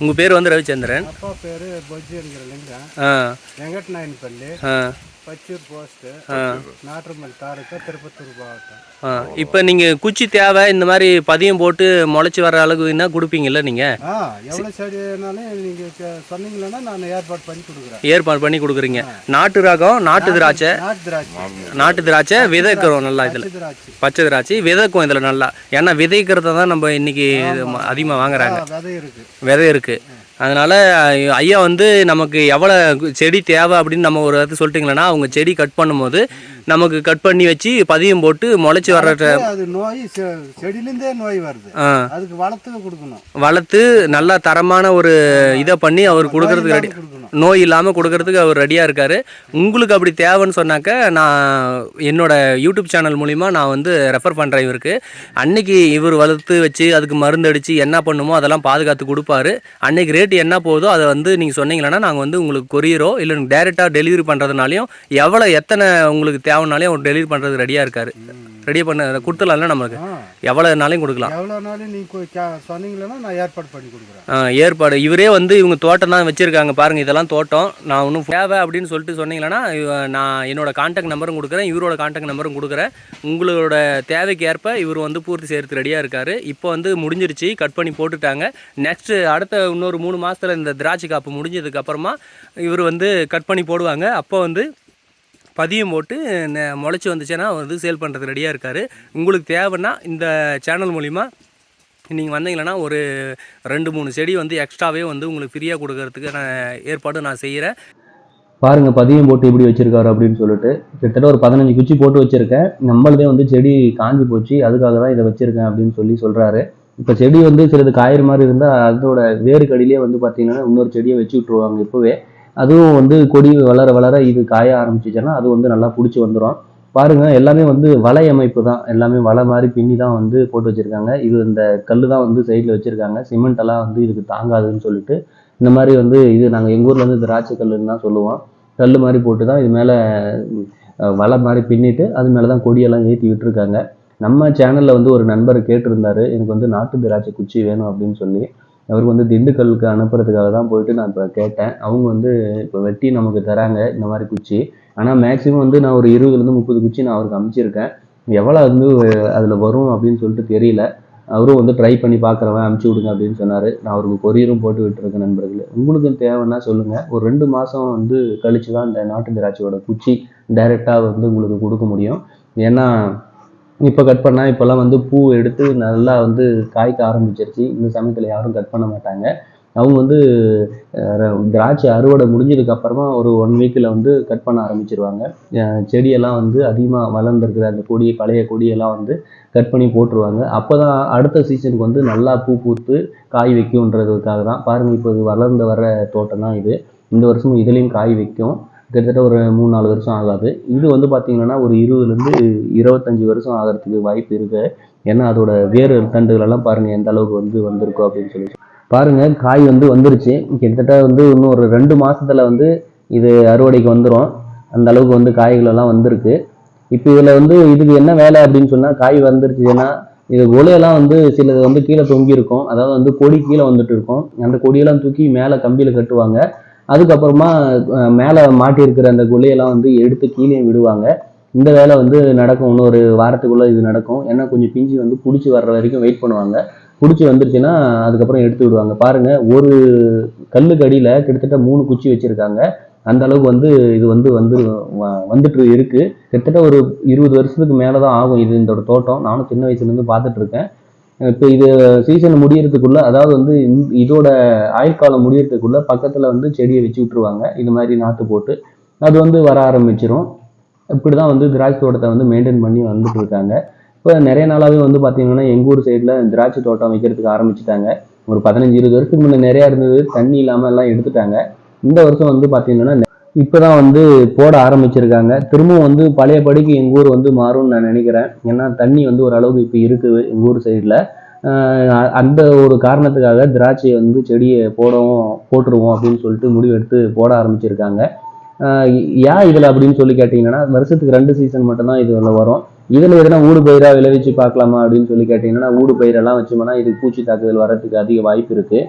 உங்கள் பேர் வந்து ரவிச்சந்திரன். அப்பா பேர் பொஜ்ஜி என்கிற லிங்கம். ஆ. வெங்கட்நாயன்பள்ளி ஆ. பச்சூர் போஸ்ட்டு நாட்டுமல் தாலுக்கா திருப்பத்தூர் மாவட்டம். இப்போ நீங்கள் குச்சி தேவை இந்த மாதிரி பதியம் போட்டு முளைச்சி வர அளவுக்கு என்ன கொடுப்பீங்கல்ல நீங்கள் எவ்வளோ செடினாலும் நீங்கள் சொன்னீங்கன்னா நான் ஏற்பாடு பண்ணி கொடுக்குறேன். ஏற்பாடு பண்ணி கொடுக்குறீங்க. நாட்டு ரகம் நாட்டு திராட்சை. நாட்டு திராட்சை. விதைக்கிறோம் நல்லா இதில். பச்சை திராட்சை. விதைக்கும் இதில் நல்லா. ஏன்னா விதைக்கிறத தான் நம்ம இன்னைக்கு அதிகமாக வாங்குறாங்க. விதை இருக்கு. விதை இருக்கு. அதனால ஐயா வந்து நமக்கு எவ்வளோ செடி தேவை அப்படின்னு நம்ம ஒரு இது சொல்லிட்டீங்களன்னா அவங்க செடி கட் பண்ணும்போது நமக்கு கட் பண்ணி வச்சு பதியம் போட்டு முளைச்சி வர்ற அது நோய் செடியிலேருந்தே நோய் வருது. அதுக்கு வளர்த்து கொடுக்கணும். வளர்த்து நல்லா தரமான ஒரு இதை பண்ணி அவர் கொடுக்கறதுக்கு ரெடி நோய் இல்லாமல் கொடுக்கறதுக்கு அவர் ரெடியாக இருக்கார். உங்களுக்கு அப்படி தேவைன்னு சொன்னாக்க நான் என்னோடய யூடியூப் சேனல் மூலிமா நான் வந்து ரெஃபர் பண்ணுறேன் இவருக்கு. அன்னைக்கு இவர் வளர்த்து வச்சு அதுக்கு மருந்து அடித்து என்ன பண்ணுமோ அதெல்லாம் பாதுகாத்து கொடுப்பாரு. அன்னைக்கு ரேட் என்ன போகுதோ அதை வந்து நீங்கள் சொன்னீங்கன்னா நாங்கள் வந்து உங்களுக்கு கொரியரோ இல்லை டேரெக்டாக டெலிவரி பண்ணுறதுனாலையும் எவ்வளோ எத்தனை உங்களுக்கு தேவைனாலையும் அவர் டெலிவரி பண்ணுறதுக்கு ரெடியாக இருக்காரு. ரெடி பண்ண கொடுத்துலாம்ல நம்மளுக்கு ஆ. எவ்வளோனாலையும் கொடுக்கலாம். எவ்வளோ நாளும் நீங்கள் சொன்னீங்கன்னா நான் ஏற்பாடு பண்ணி கொடுக்குறேன். ஆ, ஏற்பாடு. இவரே வந்து இவங்க தோட்டம் தான் வச்சிருக்காங்க பாருங்க இதெல்லாம் தோட்டம். நான் ஒன்றும் தேவை அப்படின்னு சொல்லிட்டு சொன்னீங்கன்னா நான் என்னோட காண்டாக்ட் நம்பரும் கொடுக்குறேன். இவரோட காண்டாக்ட் நம்பரும் கொடுக்குறேன். உங்களோட தேவைக்கு ஏற்ப இவர் வந்து பூர்த்தி செய்யறதுக்கு ரெடியாக இருக்காரு. இப்போ வந்து முடிஞ்சிருச்சு கட் பண்ணி போட்டுட்டாங்க. நெக்ஸ்ட் அடுத்த இன்னொரு மூணு மாசத்துல இந்த திராட்சை காப்பு முடிஞ்சதுக்கு அப்புறமா இவர் வந்து கட் பண்ணி போடுவாங்க. அப்போ வந்து பதியம் போட்டு முளைச்சி வந்துச்சுன்னா வந்து சேல் பண்ணுறதுக்கு ரெடியாக இருக்கார். உங்களுக்கு தேவைன்னா இந்த சேனல் மூலிமா நீங்கள் வந்தீங்கன்னா ஒரு ரெண்டு மூணு செடி வந்து எக்ஸ்ட்ராவே வந்து உங்களுக்கு ஃப்ரீயாக கொடுக்கறதுக்கு நான் ஏற்பாடு நான் செய்கிறேன் பாருங்கள் பதியம் போட்டு இப்படி வச்சுருக்காரு அப்படின்னு சொல்லிட்டு. கிட்டத்தட்ட ஒரு பதினஞ்சு குச்சி போட்டு வச்சுருக்கேன். நம்மளதே வந்து செடி காஞ்சி போச்சு. அதுக்காக தான் இதை வச்சுருக்கேன் அப்படின்னு சொல்லி சொல்கிறாரு இப்போ செடி வந்து சிலது காயிற மாதிரி இருந்தால் அதோட வேறு கடியிலே வந்து பார்த்தீங்கன்னா இன்னொரு செடியை வச்சு விட்ருவாங்க இப்போவே. அதுவும் வந்து கொடி வளர வளர இது காய ஆரம்பிச்சிச்சுன்னா அது வந்து நல்லா பிடிச்சி வந்துடும் பாருங்க எல்லாமே வந்து வலை அமைப்பு தான். எல்லாமே வலை மாதிரி பின்னி தான் வந்து போட்டு வச்சுருக்காங்க. இது இந்த கல் தான் வந்து சைடில் வச்சுருக்காங்க. சிமெண்ட்டெல்லாம் வந்து இதுக்கு தாங்காதுன்னு சொல்லிட்டு. இந்த மாதிரி வந்து இது நாங்கள் எங்கள் ஊரில் வந்து திராட்சை கல்லுன்னு தான் சொல்லுவோம். கல் மாதிரி போட்டு தான் இது மேலே வலை மாதிரி பின்னிட்டு அது மேலே தான் கொடியெல்லாம் ஏற்றி விட்டுருக்காங்க. நம்ம சேனலில் வந்து ஒரு நண்பர் கேட்டிருந்தாரு. எனக்கு வந்து நாட்டு திராட்சை குச்சி வேணும் அப்படின்னு சொல்லி. அவருக்கு வந்து திண்டுக்கல்லுக்கு அனுப்புறதுக்காக தான் போயிட்டு நான் இப்போ கேட்டேன். அவங்க வந்து இப்போ வெட்டி நமக்கு தராங்க இந்த மாதிரி குச்சி. ஆனால் மேக்ஸிமம் வந்து நான் ஒரு இருபதுலேருந்து முப்பது குச்சி நான் அவருக்கு அமுச்சிருக்கேன். எவ்வளோ வந்து அதில் வரும் அப்படின்னு சொல்லிட்டு தெரியல. அவரும் வந்து ட்ரை பண்ணி பார்க்குறவன் அமுச்சு விடுங்க அப்படின்னு சொன்னார். நான் அவருக்கு கொரியரும் போட்டு விட்டுருக்கேன் நண்பர்களே. உங்களுக்கு தேவைன்னா சொல்லுங்கள் ஒரு ரெண்டு மாதம் வந்து கழிச்சு தான் இந்த நாட்டு திராட்சையோட குச்சி டைரெக்டாக வந்து உங்களுக்கு கொடுக்க முடியும். ஏன்னா இப்போ கட் பண்ணால் இப்போல்லாம் வந்து பூ எடுத்து நல்லா வந்து காய்க்க ஆரம்பிச்சிருச்சு. இந்த சமயத்தில் யாரும் கட் பண்ண மாட்டாங்க. அவங்க வந்து திராட்சை அறுவடை முடிஞ்சதுக்கு அப்புறமா ஒரு ஒன் வீக்கில் வந்து கட் பண்ண ஆரம்பிச்சிருவாங்க. செடியெல்லாம் வந்து அதிகமாக வளர்ந்துருக்குற அந்த கொடி பழைய கொடியெல்லாம் வந்து கட் பண்ணி போட்டுருவாங்க. அப்போ தான் அடுத்த சீசனுக்கு வந்து நல்லா பூ பூத்து காய் வைக்கும்ன்றதுக்காக தான் பாருங்கள் இப்போ இது வளர்ந்து வர தோட்டம் தான் இது. இந்த வருஷமும் இதுலேயும் காய் வைக்கும். கிட்டத்தட்ட ஒரு மூணு நாலு வருஷம் ஆகாது. இது வந்து பார்த்தீங்கன்னா ஒரு இருபதுலேருந்து இருபத்தஞ்சி வருஷம் ஆகிறதுக்கு வாய்ப்பு இருக்குது ஏன்னா அதோட வேறு தண்டுகளெல்லாம் பாருங்கள் எந்த அளவுக்கு வந்து வந்திருக்கோ அப்படின்னு சொல்லி பாருங்கள் காய் வந்து வந்துருச்சு. கிட்டத்தட்ட வந்து இன்னும் ஒரு ரெண்டு மாதத்தில் வந்து இது அறுவடைக்கு வந்துடும் அந்த அளவுக்கு வந்து காய்கள் எல்லாம் வந்திருக்கு. இப்போ இதில் வந்து இதுக்கு என்ன வேலை அப்படின்னு சொன்னால் காய் வந்துருச்சுன்னா இது ஒலையெல்லாம் வந்து சிலது வந்து கீழே தொங்கி இருக்கும் அதாவது வந்து கொடி கீழே வந்துட்டு இருக்கும். அந்த கொடியெல்லாம் தூக்கி மேலே கம்பியில் கட்டுவாங்க. அதுக்கப்புறமா மேலே மாட்டி இருக்கிற அந்த குழியெல்லாம் வந்து எடுத்து கீழே விடுவாங்க. இந்த வேலை வந்து நடக்கும். இன்னொரு வாரத்துக்குள்ளே இது நடக்கும். ஏன்னா கொஞ்சம் பிஞ்சு வந்து பிடிச்சி வர்ற வரைக்கும் வெயிட் பண்ணுவாங்க. பிடிச்சி வந்துருச்சுன்னா அதுக்கப்புறம் எடுத்து விடுவாங்க. பாருங்கள் ஒரு கல்லுக்கு அடியில் கிட்டத்தட்ட மூணு குச்சி வச்சுருக்காங்க. அந்த அளவுக்கு வந்து இது வந்து வந்து வ- வந்துட்டு இருக்குது கிட்டத்தட்ட ஒரு இருபது வருஷத்துக்கு மேலே தான் ஆகும் இது இதோட தோட்டம். நானும் சின்ன வயசுலேருந்து பார்த்துட்ருக்கேன் இப்போ இது சீசன் முடியறதுக்குள்ள அதாவது வந்து இந்த- இதோட ஆயுட்காலம் முடியறதுக்குள்ள பக்கத்தில் வந்து செடியை வச்சு விட்டுருவாங்க. இது மாதிரி நாற்று போட்டு அது வந்து வர ஆரம்பிச்சிரும். இப்படி தான் வந்து திராட்சை தோட்டத்தை வந்து மெயின்டைன் பண்ணி வந்துட்டு இருக்காங்க. இப்போ நிறைய நாளாகவே வந்து பார்த்தீங்கன்னா எங்கள் ஊர் சைடில் திராட்சை தோட்டம் வைக்கிறதுக்கு ஆரம்பிச்சிட்டாங்க. ஒரு பதினஞ்சு இருபது வருஷத்துக்கு முன்னே நிறையா இருந்தது. தண்ணி இல்லாமல் எல்லாம் எடுத்துட்டாங்க. இந்த வருஷம் வந்து பார்த்தீங்கன்னா இப்போ தான் வந்து போட ஆரம்பிச்சிருக்காங்க. திரும்பவும் வந்து பழையபடிக்கு எங்கள் ஊர் வந்து மாறும்னு நான் நினைக்கிறேன். ஏன்னா தண்ணி வந்து ஓரளவுக்கு இப்போ இருக்குது எங்கள் ஊர் சைடில் அந்த ஒரு காரணத்துக்காக திராட்சையை வந்து செடியை போடவும் போட்டுருவோம் அப்படின்னு சொல்லிட்டு முடிவெடுத்து போட ஆரம்பிச்சிருக்காங்க. ஏன் இதில் அப்படின்னு சொல்லி கேட்டிங்கன்னா வருஷத்துக்கு ரெண்டு சீசன் மட்டும்தான் இதில் வரும். இதில் எதனா ஊடு பயிராக விளைவிச்சு பார்க்கலாமா அப்படின்னு சொல்லி கேட்டிங்கன்னா ஊடு பயிரெல்லாம் வச்சோம்னா இது பூச்சி தாக்குதல் வர்றதுக்கு அதிக வாய்ப்பு இருக்குது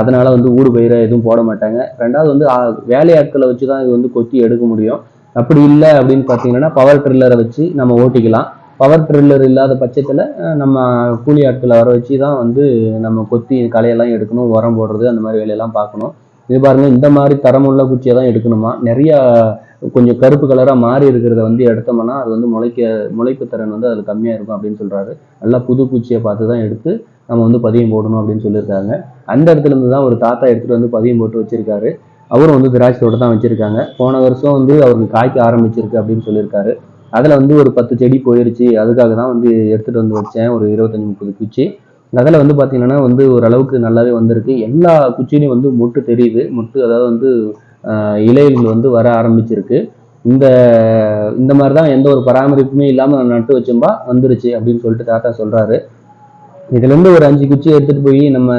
அதனால் வந்து ஊடு பயிரை எதுவும் போட மாட்டாங்க. ரெண்டாவது வந்து வேலையாட்களை வச்சு தான் இது வந்து கொத்தி எடுக்க முடியும். அப்படி இல்லை அப்படின்னு பார்த்தீங்கன்னா பவர் ட்ரில்லரை வச்சு நம்ம ஓட்டிக்கலாம். பவர் ட்ரில்லர் இல்லாத பட்சத்தில் நம்ம கூலி ஆட்களை வர வச்சு தான் வந்து நம்ம கொத்தி களையெல்லாம் எடுக்கணும் உரம் போடுறது அந்த மாதிரி வேலையெல்லாம் பார்க்கணும். இது பாருங்கள் இந்த மாதிரி தரமுள்ள குச்சியை தான் எடுக்கணுமா? நிறையா கொஞ்சம் கருப்பு கலராக மாறி இருக்கிறத வந்து எடுத்தோம்னா அது வந்து முளைக்க முளைப்பு திறன் வந்து அதில் கம்மியாக இருக்கும் அப்படின்னு சொல்கிறாரு நல்லா புது பூச்சியை பார்த்து தான் எடுத்து நம்ம வந்து பதியம் போடணும் அப்படின்னு சொல்லியிருக்காங்க. அந்த இடத்துல இருந்து தான் ஒரு தாத்தா எடுத்துகிட்டு வந்து பதியம் போட்டு வச்சுருக்காரு. அவரும் வந்து திராட்சை தோட்டம் தான் வச்சுருக்காங்க. போன வருஷம் வந்து அவருக்கு காய்க்க ஆரம்பிச்சிருக்கு அப்படின்னு சொல்லியிருக்காரு. அதில் வந்து ஒரு பத்து செடி போயிடுச்சு அதுக்காக தான் வந்து எடுத்துகிட்டு வந்து வச்சேன். ஒரு இருபத்தஞ்சி முப்பது குச்சி அதில் வந்து பார்த்தீங்கன்னா வந்து ஓரளவுக்கு நல்லாவே வந்திருக்கு. எல்லா குச்சிலையும் வந்து முட்டு தெரியுது. முட்டு அதாவது வந்து இலைகள் வந்து வர ஆரம்பிச்சிருக்கு. இந்த இந்த மாதிரி தான் எந்த ஒரு பராமரிப்புமே இல்லாமல் நட்டு வச்சோம்பா வந்துருச்சு அப்படின்னு சொல்லிட்டு தாத்தா சொல்கிறாரு இதுலேருந்து ஒரு அஞ்சு குச்சி எடுத்துகிட்டு போய் நம்ம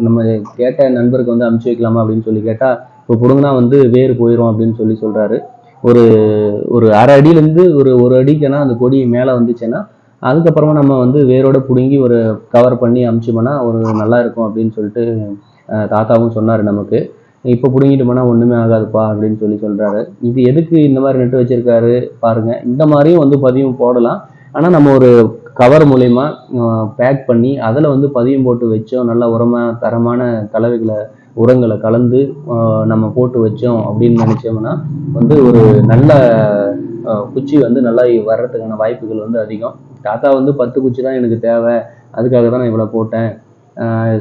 நம்ம கேட்ட நண்பருக்கு வந்து அமுச்சு வைக்கலாமா அப்படின்னு சொல்லி கேட்டால் இப்போ பிடுங்கினா வந்து வேர் போயிடும் அப்படின்னு சொல்லி சொல்கிறாரு ஒரு ஒரு அரை அடியிலேருந்து ஒரு ஒரு அடிக்குன்னா அந்த கொடி மேலே வந்துச்சுன்னா அதுக்கப்புறமா நம்ம வந்து வேரோட பிடுங்கி ஒரு கவர் பண்ணி அமுச்சோம்னா ஒரு நல்லா இருக்கும் அப்படின்னு சொல்லிட்டு தாத்தாவும் சொன்னார் நமக்கு. இப்போ பிடுங்கிட்டோம்னா ஒன்றுமே ஆகாதுப்பா அப்படின்னு சொல்லி சொல்கிறாரு இது எதுக்கு இந்த மாதிரி நட்டு வச்சுருக்காரு பாருங்க. இந்த மாதிரியும் வந்து பதியம் போடலாம். ஆனால் நம்ம ஒரு கவர் மூலயமா பேக் பண்ணி அதில் வந்து பதியம் போட்டு வச்சோம். நல்ல உரமாக தரமான கலவைகளை உரங்களை கலந்து நம்ம போட்டு வச்சோம் அப்படின்னு நினச்சோம்னா வந்து ஒரு நல்ல குச்சி வந்து நல்லா வர்றதுக்கான வாய்ப்புகள் வந்து அதிகம். தாத்தா வந்து பத்து குச்சி தான் எனக்கு தேவை. அதுக்காக தான் நான் இவ்வளோ போட்டேன்.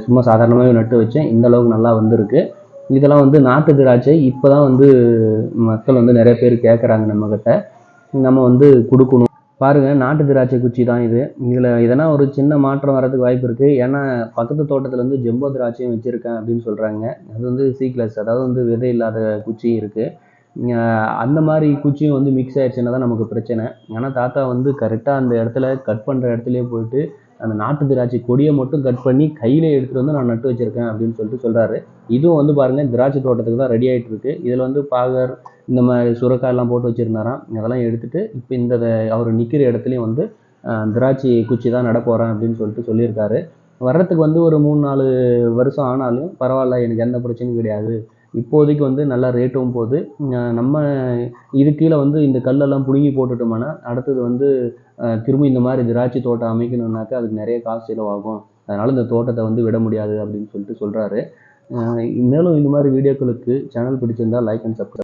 சும்மா சாதாரணமாகவே நட்டு வச்சேன். இந்த அளவுக்கு நல்லா வந்திருக்கு. இதெல்லாம் வந்து நாட்டு திராட்சை இப்போ தான் வந்து மக்கள் வந்து நிறைய பேர் கேட்குறாங்க நம்மக்கிட்ட நம்ம வந்து கொடுக்கணும். பாருங்கள் நாட்டு திராட்சை குச்சி தான் இது. இதில் எதனா ஒரு சின்ன மாற்றம் வரதுக்கு வாய்ப்பு இருக்குது ஏன்னா பக்கத்து தோட்டத்தில் வந்து ஜெம்போ திராட்சையும் வச்சுருக்கேன் அப்படின்னு சொல்கிறாங்க அது வந்து சீக்லெஸ் அதாவது வந்து விதை இல்லாத குச்சி இருக்குது அந்த மாதிரி குச்சியும் வந்து மிக்ஸ் ஆயிடுச்சுன்னா தான் நமக்கு பிரச்சனை. ஆனால் தாத்தா வந்து கரெக்டாக அந்த இடத்துல கட் பண்ணுற இடத்துலையே போயிட்டு அந்த நாட்டு திராட்சை கொடியை மட்டும் கட் பண்ணி கையிலே எடுத்துகிட்டு வந்து நான் நட்டு வச்சிருக்கேன் அப்படின்னு சொல்லிட்டு சொல்கிறாரு இதுவும் வந்து பாருங்க திராட்சை தோட்டத்துக்கு தான் ரெடி ஆயிட்டு இருக்கு. இதில் வந்து பாகர் இந்த மாதிரி சுரக்காய் எல்லாம் போட்டு வச்சிருந்தாராம். அதெல்லாம் எடுத்துட்டு இப்போ இந்த அவர் நிற்கிற இடத்துலையும் வந்து திராட்சை குச்சி தான் நட போகிறேன் அப்படின்னு சொல்லிட்டு சொல்லியிருக்காரு. வர்றதுக்கு வந்து ஒரு மூணு நாலு வருஷம் ஆனாலும் பரவாயில்ல எனக்கு எந்த பிரச்சனையும் கிடையாது. இப்போதைக்கு வந்து நல்லா ரேட்டும் போகுது. நம்ம இது கீழே வந்து இந்த கல்லெல்லாம் பிடுங்கி போட்டுட்டோம்னா அடுத்தது வந்து திரும்பி திரும்ப இந்த மாதிரி திராட்சை தோட்டம் அமைக்கணும்னாக்கா அதுக்கு நிறைய காசு செலவாகும். அதனால் இந்த தோட்டத்தை வந்து விட முடியாது அப்படின்னு சொல்லிட்டு சொல்கிறாரு மேலும் இந்த மாதிரி வீடியோக்களுக்கு சேனல் பிடிச்சிருந்தா லைக் அண்ட் சப்ஸ்கிரைப்